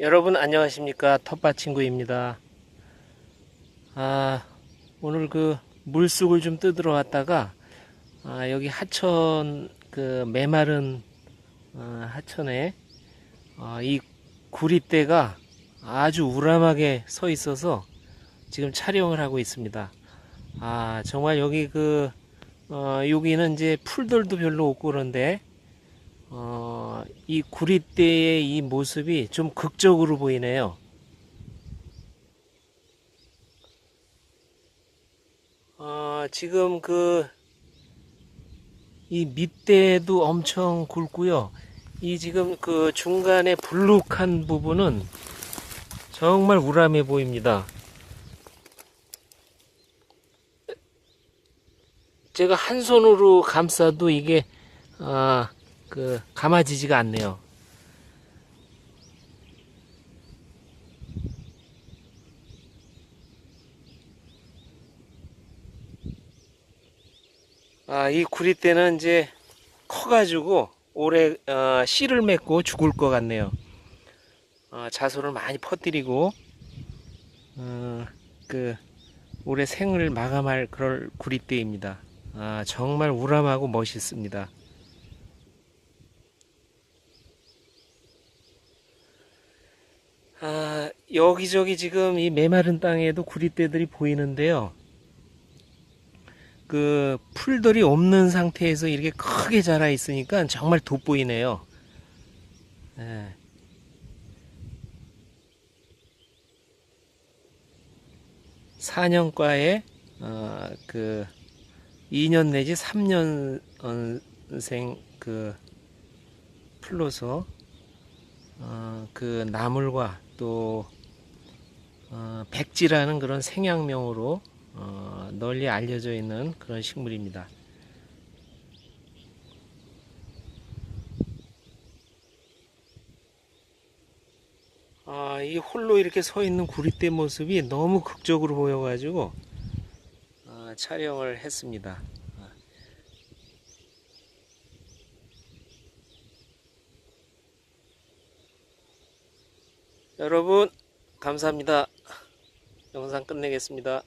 여러분 안녕하십니까 텃밭 친구입니다. 아 오늘 그 물속을 좀 뜯으러 왔다가 아, 여기 하천 그 메마른 어, 하천에 어, 이 구리대가 아주 우람하게 서 있어서 지금 촬영을 하고 있습니다. 아 정말 여기 그 어, 여기는 이제 풀들도 별로 없고 그런데 어, 이 구리대의 이 모습이 좀 극적으로 보이네요. 어, 지금 그, 이 밑대도 엄청 굵고요. 이 지금 그 중간에 불룩한 부분은 정말 우람해 보입니다. 제가 한 손으로 감싸도 이게, 아, 그 감아지지가 않네요. 아, 이 구리대는 이제 커가지고 올해 어, 씨를 맺고 죽을 것 같네요. 어, 자소를 많이 퍼뜨리고 어, 그 올해 생을 마감할 그럴 구리대입니다. 아, 정말 우람하고 멋있습니다. 아, 여기저기 지금 이 메마른 땅에도 구리대들이 보이는데요. 그 풀들이 없는 상태에서 이렇게 크게 자라 있으니까 정말 돋보이네요. 예. 사년과에 어, 그 2년 내지 3년생 그 풀로서 어, 그 나물과 또 어, 백지라는 그런 생양명으로 어, 널리 알려져 있는 그런 식물입니다. 아, 이 홀로 이렇게 서 있는 구리대 모습이 너무 극적으로 보여가지고 아, 촬영을 했습니다. 아. 여러분 감사합니다. 영상 끝내겠습니다.